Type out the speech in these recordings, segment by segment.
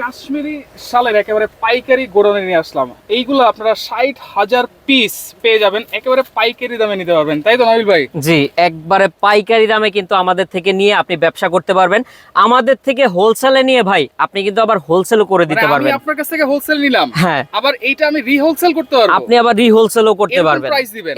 কাশ্মীরি শালের একেবারে পাইকারি গোডাউনে নিয়ে আসলাম। এইগুলো আপনারা ষাট হাজার পিস পেয়ে যাবেন। একেবারে পাইকারি দামে নিতে পারবেন। তাই তো নাবিল ভাই? জি একবারে পাইকারি দামে কিন্তু আমাদের থেকে নিয়ে আপনি ব্যবসা করতে পারবেন। আমাদের থেকে হোলসেলে নিয়ে ভাই আপনি কিন্তু আবার হোলসেলও করে মানে দিতে আমি পারবেন। আপনার কাছ থেকে হোলসেল নিলাম। হ্যাঁ। আবার এইটা আমি রিহোলসেল করতে পারব। আপনি আবার রিহোলসেলও করতে পারবেন।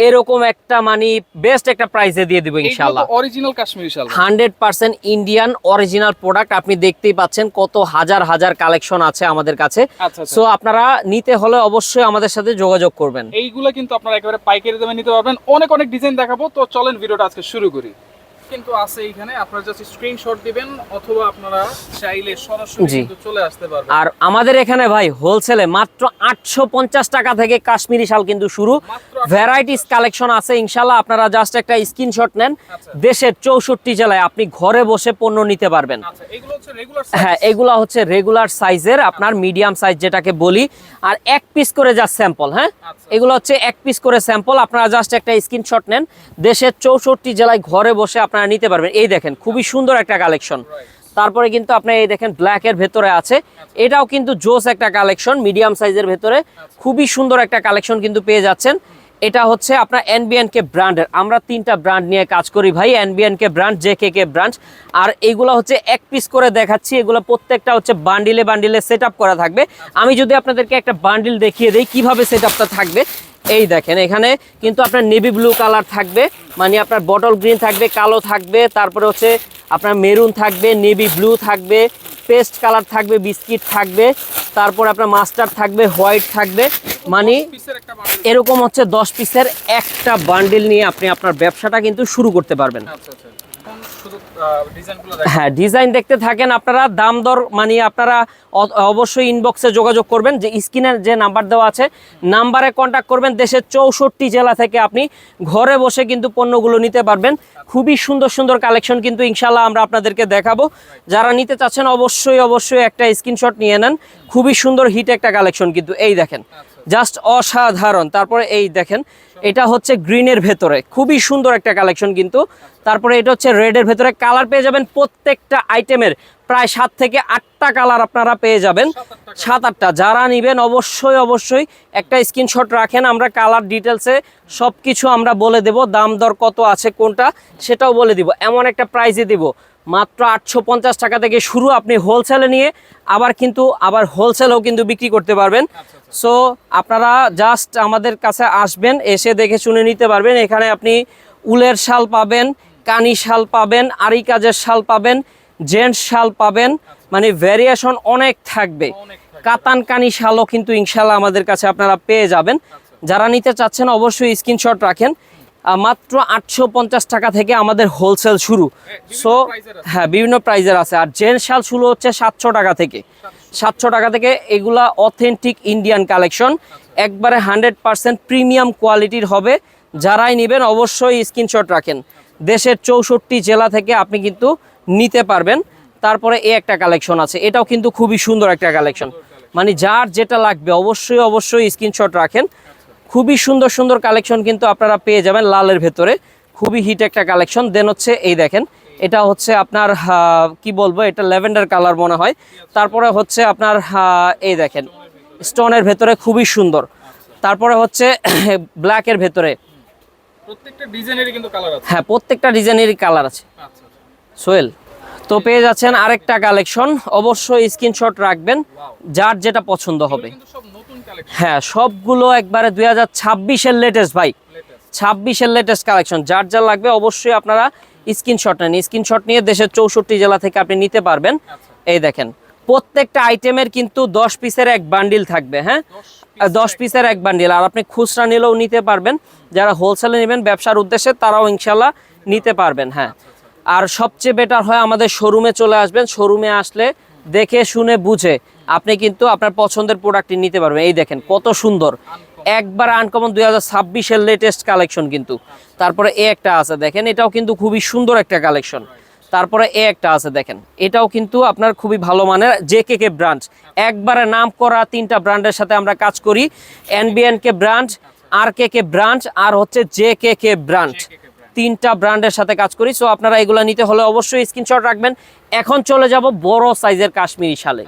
এরকম একটা মানে বেস্ট একটা প্রাইসে দিয়ে দিব ইনশাআল্লাহ। অরিজিনাল কাশ্মীরি শাল hundred percent Indian original product আপনি দেখতেই পাচ্ছেন কত হাজার হাজার কালেকশন আছে আমাদের কাছে। আচ্ছা আচ্ছা। সো আপনারা নিতে হলে অবশ্যই আমাদের সাথে যোগাযোগ করবেন। এইগুলো কিন্তু আপনারা একেবারে পাইকারি দামে নিতে পারবেন। অনেক অনেক ডিজাইন দেখাবো। তো চলেন ভিডিওটা আজকে শুরু করি। কিন্তু আছে এইখানে আপনারা জাস্ট স্ক্রিনশট দিবেন অথবা আপনারা চাইলে সরাসরি কিন্তু চলে আসতে পারবেন। আর আমাদের এখানে ভাই হোলসেলে মাত্র আটশো পঞ্চাশ টাকা থেকে কাশ্মীরি শাল কিন্তু শুরু। ভ্যারাইটিস কালেকশন আছে ইনশাল্লাহ আপনারা জাস্ট একটা স্ক্রিনশট নেন। আচ্ছা। দেশের চৌষট্টি জেলায় আপনি ঘরে বসে পণ্য নিতে পারবেন। আচ্ছা এগুলো হচ্ছে রেগুলার সাইজ হ্যাঁ এগুলা হচ্ছে রেগুলার সাইজের আপনার মিডিয়াম সাইজ যেটাকে বলি। আর এক পিস করে যা স্যাম্পল হ্যাঁ? আচ্ছা। এগুলো হচ্ছে এক পিস করে স্যাম্পল আপনারা জাস্ট একটা স্ক্রিনশট নেন। দেশের চৌষট্টি জেলায় ঘরে বসে আপনারা নিতে পারবেন। এই দেখেন, খুবই সুন্দর একটা কালেকশন তারপরে কিন্তু আপনি এই দেখেন ব্ল্যাক এর ভেতরে আছে। এটাও কিন্তু জোস একটা কালেকশন মিডিয়াম সাইজের ভেতরে। খুবই সুন্দর একটা কালেকশন কিন্তু পেয়ে যাচ্ছেন। এটা হচ্ছে আপনার এনবিএন কে ব্র্যান্ডের আমরা তিনটা ব্র্যান্ড নিয়ে কাজ করি ভাই NBN K brand J K K brand আর এগুলো হচ্ছে এক পিস করে দেখাচ্ছি, এগুলো প্রত্যেকটা হচ্ছে বান্ডিলে বান্ডিলে সেট করা থাকবে। আমি যদি আপনাদেরকে একটা বান্ডিল দেখিয়ে দিই, কীভাবে সেট থাকবে, এই দেখেন এখানে কিন্তু আপনার নেভি ব্লু কালার থাকবে মানে আপনার বটল গ্রিন থাকবে, কালো থাকবে, তারপরে হচ্ছে আপনার মেরুন থাকবে নেভি ব্লু থাকবে পেস্ট কালার থাকবে, বিস্কিট থাকবে, তারপর আপনার মাস্টার থাকবে, হোয়াইট থাকবে মানে। এরকম হচ্ছে দশ পিসের একটা বান্ডিল নিয়ে আপনি আপনার ব্যবসাটা কিন্তু শুরু করতে পারবেন আচ্ছা আচ্ছা হ্যাঁ ডিজাইন দেখতে থাকেন আপনারা দাম দর মানে আপনারা অবশ্যই ইনবক্সে যোগাযোগ করবেন। যে স্ক্রিনের যে নাম্বার দেওয়া আছে নাম্বারে কন্ট্যাক্ট করবেন। দেশের চৌষট্টি জেলা থেকে আপনি ঘরে বসে কিন্তু পণ্যগুলো নিতে পারবেন। খুবই সুন্দর সুন্দর কালেকশন কিন্তু ইনশাল্লাহ আমরা আপনাদেরকে দেখাবো। যারা নিতে চাচ্ছেন অবশ্যই অবশ্যই একটা স্ক্রিনশট নিয়ে নেন। খুবই সুন্দর হিট একটা কালেকশন কিন্তু। এই দেখেন জাস্ট অসাধারণ। তারপরে এই দেখেন, এটা হচ্ছে গ্রিনের ভেতরে। খুবই সুন্দর একটা কালেকশন কিন্তু। তারপরে এটা হচ্ছে রেডের ভেতরে। কালার পেয়ে যাবেন প্রত্যেকটা আইটেমের। প্রায় সাত থেকে আটটা কালার আপনারা পেয়ে যাবেন। সাত আটটা। যারা নেবেন অবশ্যই অবশ্যই একটা স্ক্রিনশট রাখেন। আমরা কালার ডিটেলসে সব কিছু আমরা বলে দেব। দাম দর কত আছে, কোনটা, সেটাও বলে দিব। এমন একটা প্রাইজে দিব। মাত্র আটশো পঞ্চাশ টাকা থেকে শুরু আপনি হোলসেলে নিয়ে আবার কিন্তু আবার হোলসেলেও কিন্তু বিক্রি করতে পারবেন। সো আপনারা জাস্ট আমাদের কাছে আসবেন এসে দেখে শুনে নিতে পারবেন। এখানে আপনি উলের শাল পাবেন কানি শাল পাবেন আরি কাজের শাল পাবেন জেন্টস শাল পাবেন মানে ভ্যারিয়েশন অনেক থাকবে। কাতান কানি শালও কিন্তু ইনশাল্লাহ আমাদের কাছে আপনারা পেয়ে যাবেন। যারা নিতে চাচ্ছেন অবশ্যই স্ক্রিনশট রাখেন। মাত্র আটশো পঞ্চাশ টাকা থেকে আমাদের হোলসেল শুরু। সো হ্যাঁ বিভিন্ন প্রাইজের আছে। আর জেন শাল শুরু হচ্ছে সাতশো টাকা থেকে। সাতশো। টাকা থেকে এগুলা অথেন্টিক ইন্ডিয়ান কালেকশন একবারে হান্ড্রেড পার্সেন্ট প্রিমিয়াম কোয়ালিটির হবে। যারাই নেবেন অবশ্যই স্ক্রিনশট রাখেন। দেশের চৌষট্টি জেলা থেকে আপনি কিন্তু নিতে পারবেন। তারপরে এ একটা কালেকশন আছে। এটাও কিন্তু খুবই সুন্দর একটা কালেকশন মানে যার যেটা লাগবে অবশ্যই অবশ্যই স্ক্রিনশট রাখেন। খুবই সুন্দর সুন্দর কালেকশন কিন্তু আপনারা পেয়ে যাবেন লালের ভেতরে। খুবই হিট একটা কালেকশন দেন হচ্ছে এই দেখেন এটা হচ্ছে আপনার কি বলব এটা ল্যাভেন্ডার কালার মনে হয়। তারপরে হচ্ছে আপনার এই দেখেন স্টোনের ভেতরে খুবই সুন্দর। তারপরে হচ্ছে ব্ল্যাকের ভেতরে। হ্যাঁ প্রত্যেকটা ডিজাইনেরই কালার আছে। সোয়েল তো পেয়ে যাচ্ছেন আরেকটা কালেকশন অবশ্যই স্ক্রিনশট রাখবেন যার যেটা পছন্দ হবে। হ্যাঁ সবগুলো একবারে দুই হাজার ছাব্বিশের লেটেস্ট ভাই। ছাব্বিশের লেটেস্ট কালেকশন যার যা লাগবে অবশ্যই আপনারা স্ক্রিনশট নেন। স্ক্রিনশট নিয়ে দেশের চৌষট্টি জেলা থেকে আপনি নিতে পারবেন। এই দেখেন প্রত্যেকটা আইটেমের কিন্তু দশ পিসের এক বান্ডিল থাকবে হ্যাঁ? দশ পিসের এক বান্ডিল আর আপনি খুচরা নিলেও নিতে পারবেন। যারা হোলসেলে নেবেন ব্যবসার উদ্দেশ্যে তারাও ইনশাল্লাহ নিতে পারবেন হ্যাঁ। আর সবচেয়ে বেটার হয় আমাদের শোরুমে চলে আসবেন। শোরুমে আসলে দেখে শুনে বুঝে আপনি কিন্তু আপনার পছন্দের প্রোডাক্টটি নিতে পারবেন। এই দেখেন, কত সুন্দর। একবার আনকমন দুই হাজার ছাব্বিশের লেটেস্ট কালেকশন কিন্তু। তারপরে এ একটা আছে, দেখেন, এটাও কিন্তু খুবই সুন্দর একটা কালেকশন তারপরে এ একটা আছে, দেখেন, এটাও কিন্তু আপনার খুবই ভালো মানের জে কে কে ব্রাঞ্চ একবারে নাম করা তিনটা ব্র্যান্ডের সাথে আমরা কাজ করি এনবিএন কে ব্রাঞ্চ আর কে কে ব্রাঞ্চ আর হচ্ছে জে কে কে ব্রাঞ্চ তিনটা ব্র্যান্ডের সাথে কাজ করি সো আপনারা এগুলো নিতে হলে অবশ্যই স্ক্রিনশট রাখবেন। এখন চলে যাব বড় সাইজের কাশ্মীরি শালে।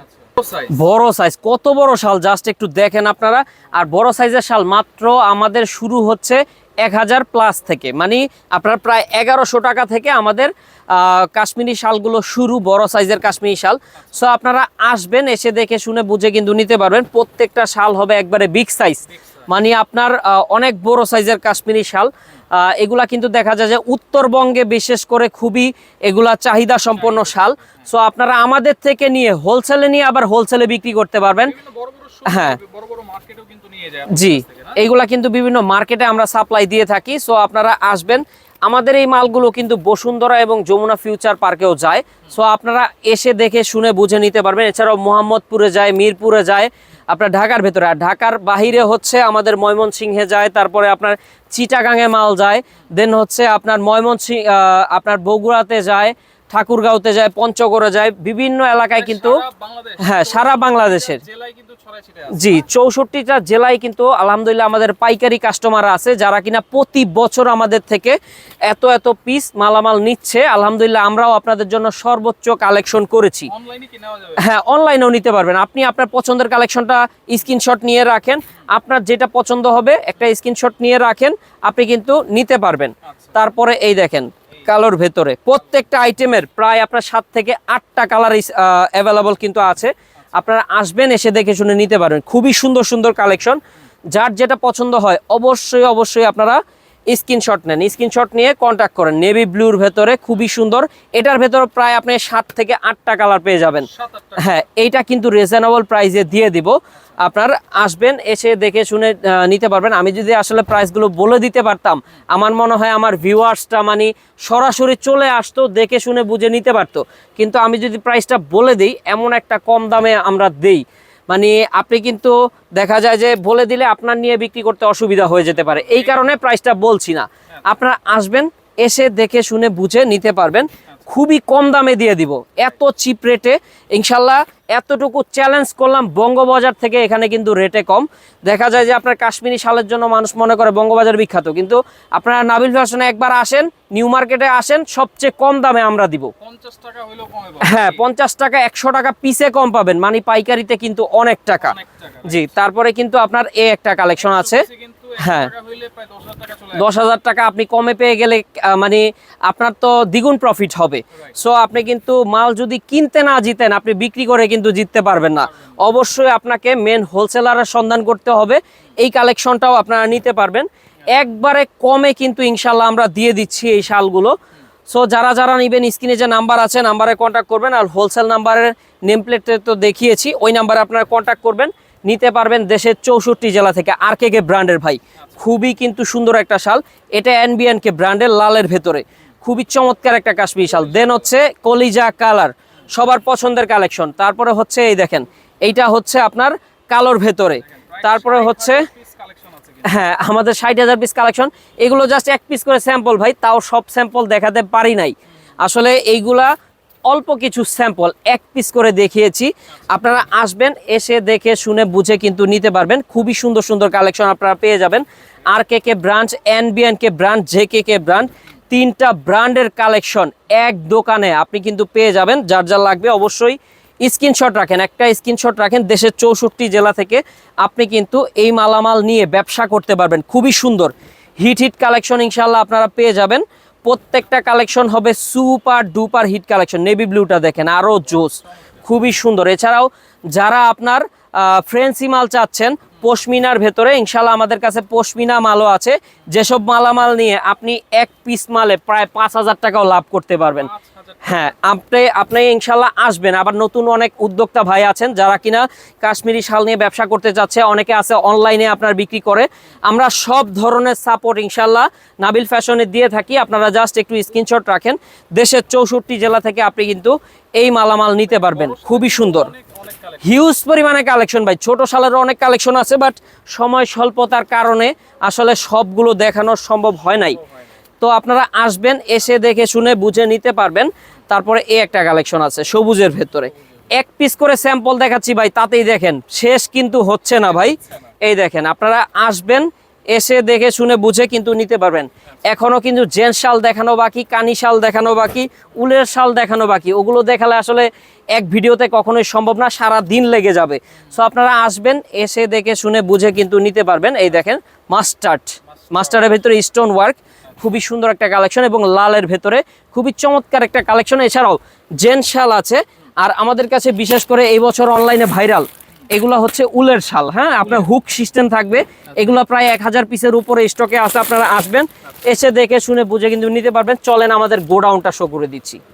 বড় সাইজ কত বড় শাল? জাস্ট একটু দেখেন আপনারা। আর বড় সাইজের শাল মাত্র আমাদের শুরু হচ্ছে এক হাজার প্লাস থেকে। মানে আপনার প্রায় এগারোশো টাকা থেকে আমাদের আহ, কাশ্মীরি শালগুলো শুরু বড় সাইজের কাশ্মীরি শাল। সো আপনারা আসবেন এসে দেখে শুনে বুঝে কিন্তু নিতে পারবেন। প্রত্যেকটা শাল হবে একবারে বিগ সাইজ মানে আপনার অনেক বড় সাইজের কাশ্মীরি শাল। এগুলা কিন্তু দেখা যায় যে উত্তরবঙ্গে বিশেষ করে খুবই এগুলা চাহিদা সম্পন্ন শাল। সো আপনারা আমাদের থেকে নিয়ে হোলসেলে নিয়ে আবার হোলসেলে বিক্রি করতে পারবেন। হ্যাঁ। জি? এইগুলা কিন্তু বিভিন্ন মার্কেটে আমরা সাপ্লাই দিয়ে থাকি। সো আপনারা আসবেন। আমাদের এই মালগুলো কিন্তু বসুন্ধরা এবং যমুনা ফিউচার পার্কেও যায়। সো আপনারা এসে দেখে শুনে বুঝে নিতে পারবেন। এছাড়াও মোহাম্মদপুরে যায় মিরপুরে যায়। আপনার ঢাকার ভেতরে। আর ঢাকার বাহিরে হচ্ছে আমাদের ময়মনসিংহে যায়, তারপরে আপনার চিটাগাঙে মাল যায় দেন হচ্ছে আপনার ময়মনসিং আপনার বগুড়াতে যায় ঠাকুরগাঁওতে যায় পঞ্চগড়ে যায় বিভিন্ন এলাকায় কিন্তু হ্যাঁ, সারা বাংলাদেশের। জি চৌষট্টিটা জেলায় কিন্তু আলহামদুলিল্লাহ আমাদের পাইকারি কাস্টমার আছে যারা কিনা প্রতি বছর আমাদের থেকে এত এত পিস মালামাল নিচ্ছে। আলহামদুলিল্লাহ আমরাও আপনাদের জন্য সর্বোচ্চ কালেকশন করেছি। হ্যাঁ অনলাইনেও নিতে পারবেন। আপনি আপনার পছন্দের কালেকশনটা স্ক্রিনশট নিয়ে রাখেন। আপনার যেটা পছন্দ হবে একটা স্ক্রিনশট নিয়ে রাখেন আপনি কিন্তু নিতে পারবেন। আচ্ছা। তারপরে এই দেখেন কালোর ভেতরে। প্রত্যেকটা আইটেমের প্রায় আপনার সাত থেকে আটটা কালার অ্যাভেলেবল কিন্তু আছে। আপনারা আসবেন এসে দেখে শুনে নিতে পারবেন। খুবই সুন্দর সুন্দর কালেকশন যার যেটা পছন্দ হয় অবশ্যই অবশ্যই আপনারা স্ক্রিনশট নেন। স্ক্রিনশট নিয়ে কন্ট্যাক্ট করেন। নেভি ব্লুর ভেতরে খুবই সুন্দর। এটার ভেতরে প্রায় আপনি সাত থেকে আটটা কালার পেয়ে যাবেন। হ্যাঁ এইটা কিন্তু রিজনেবল প্রাইসে দিয়ে দিব। আপনার আসবেন, এসে দেখে শুনে নিতে পারবেন। আমি যদি আসলে প্রাইসগুলো বলে দিতে পারতাম, আমার মনে হয় আমার ভিউয়ার্সটা মানে সরাসরি চলে আসতো, দেখে শুনে বুঝে নিতে পারতো। কিন্তু আমি যদি প্রাইসটা বলে দিই, এমন একটা কম দামে আমরা দেই। মানে আপনি কিন্তু দেখা যায় যে বলে দিলে আপনার নিয়ে বিক্রি করতে অসুবিধা হয়ে যেতে পারে। এই কারণে প্রাইসটা বলছি না। আপনারা আসবেন, এসে দেখে শুনে বুঝে নিতে পারবেন। খুবই কম দামে দিয়ে দিব। এত চিপ রেটে ইনশাল্লাহ এতটুকু চ্যালেঞ্জ করলাম বঙ্গবাজার থেকে এখানে কিন্তু রেটে কম। দেখা যায় যে আপনার কাশ্মীরি শালের জন্য মানুষ মনে করে বঙ্গবাজার বিখ্যাত কিন্তু আপনারা নাবিল ফ্যাশনে একবার আসেন নিউ মার্কেটে আসেন সবচেয়ে কম দামে আমরা দিব। হ্যাঁ পঞ্চাশ টাকা একশো টাকা পিসে কম পাবেন মানে পাইকারিতে কিন্তু অনেক টাকা। জি তারপরে কিন্তু আপনার এ একটা কালেকশন আছে। হ্যাঁ। দশ হাজার টাকা চলে আসে। দশ হাজার টাকা আপনি কমে পেয়ে গেলে মানে আপনার তো দ্বিগুণ প্রফিট হবে। সো আপনি কিন্তু মাল যদি কিনতে না জিতেন আপনি বিক্রি করে কিন্তু জিততে পারবেন না। অবশ্যই আপনাকে মেন হোলসেলারের সন্ধান করতে হবে। এই কালেকশনটাও আপনারা নিতে পারবেন। একবারে কমে কিন্তু ইনশাল্লাহ আমরা দিয়ে দিচ্ছি এই শালগুলো। সো যারা যারা নেবেন স্ক্রিনে যে নাম্বার আছে নাম্বারে কন্ট্যাক্ট করবেন। আর হোলসেল নাম্বারের নেম প্লেটে তো দেখিয়েছি ওই নাম্বারে আপনারা কন্ট্যাক্ট করবেন। নিতে পারবেন দেশের চৌষট্টি জেলা থেকে আর কে কে ব্র্যান্ডের ভাই। খুবই কিন্তু সুন্দর একটা শাল। এটা এনবিএন কে ব্র্যান্ডের লালের ভেতরে। খুবই চমৎকার একটা কাশ্মীর শাল। দেন হচ্ছে কলিজা কালার। সবার পছন্দের কালেকশন। তারপরে হচ্ছে এই দেখেন, এইটা হচ্ছে আপনার কালোর ভেতরে। তারপরে হচ্ছে। হ্যাঁ আমাদের ষাট হাজার পিস কালেকশন এগুলো জাস্ট এক পিস করে স্যাম্পল ভাই, তাও সব স্যাম্পল দেখাতে পারি নাই। আসলে এইগুলা অল্প কিছু স্যাম্পল, এক পিস করে দেখিয়েছি। আপনারা আসবেন, এসে দেখে শুনে বুঝে কিন্তু নিতে পারবেন। খুবই সুন্দর সুন্দর কালেকশন আপনারা পেয়ে যাবেন। আর K K branch N NBN K branch J K K branch তিনটা ব্র্যান্ডের কালেকশন এক দোকানে আপনি কিন্তু পেয়ে যাবেন। যার যার লাগবে অবশ্যই স্ক্রিনশট রাখেন। একটা স্ক্রিনশট রাখেন দেশের চৌষট্টি জেলা থেকে। আপনি কিন্তু এই মালামাল নিয়ে ব্যবসা করতে পারবেন। খুবই সুন্দর। হিট হিট কালেকশন ইনশাল্লাহ আপনারা পেয়ে যাবেন। প্রত্যেকটা কালেকশন হবে super duper hit collection navy ব্লুটা দেখেন আরও জোস খুবই সুন্দর। এছাড়াও যারা আপনার ফ্রেন্সি মাল চাচ্ছেন, পশমিনার ভেতরে ইনশাল্লাহ আমাদের কাছে পশমিনা মালও আছে। যেসব মালামাল নিয়ে আপনি এক পিস মালে প্রায় পাঁচ হাজার টাকাও লাভ করতে পারবেন। হ্যাঁ আপনি আপনি ইনশাল্লাহ আসবেন। আবার নতুন অনেক উদ্যোক্তা ভাই আছেন যারা কিনা কাশ্মীরি শাল নিয়ে ব্যবসা করতে যাচ্ছে। অনেকে আছে অনলাইনে আপনার বিক্রি করে। আমরা সব ধরনের সাপোর্ট ইনশাল্লাহ নাবিল ফ্যাশনে দিয়ে থাকি। আপনারা জাস্ট একটু স্ক্রিনশট রাখেন। দেশের চৌষট্টি জেলা থেকে আপনি কিন্তু এই মালামাল নিতে পারবেন। খুবই সুন্দর। হিউজ পরিমাণে কালেকশন ভাই। ছোট শালেরও অনেক কালেকশন আছে বাট সময় স্বল্পতার কারণে আসলে সবগুলো দেখানো সম্ভব হয় নাই। তো আপনারা আসবেন, এসে দেখে শুনে বুঝে নিতে পারবেন। তারপরে এই একটা কালেকশন আছে, সবুজের ভেতরে। এক পিস করে স্যাম্পল দেখাচ্ছি ভাই, তাতেই দেখেন, শেষ কিন্তু হচ্ছে না ভাই। এই দেখেন, আপনারা আসবেন, এসে দেখে শুনে বুঝে কিন্তু নিতে পারবেন। এখনও কিন্তু জেন্টস শাল দেখানো বাকি, কানি শাল দেখানো বাকি, উলের শাল দেখানো বাকি। ওগুলো দেখালে আসলে এক ভিডিওতে কখনোই সম্ভব না, সারা দিন লেগে যাবে। সো আপনারা আসবেন, এসে দেখে শুনে বুঝে কিন্তু নিতে পারবেন। এই দেখেন, মাস্টার্ড। মাস্টারের ভেতরে স্টোন ওয়ার্ক খুবই সুন্দর একটা কালেকশন এবং লালের ভেতরে খুবই চমৎকার একটা কালেকশন এছাড়াও জেন শাল আছে। আর আমাদের কাছে বিশেষ করে এই বছর অনলাইনে ভাইরাল এগুলো হচ্ছে উলের শাল হ্যাঁ? আপনার হুক সিস্টেম থাকবে। এগুলো প্রায় এক হাজার পিসের উপরে স্টকে আছে, আপনারা আসবেন, এসে দেখে শুনে বুঝে কিন্তু নিতে পারবেন। চলেন আমাদের গোডাউনটা শো করে দিচ্ছি।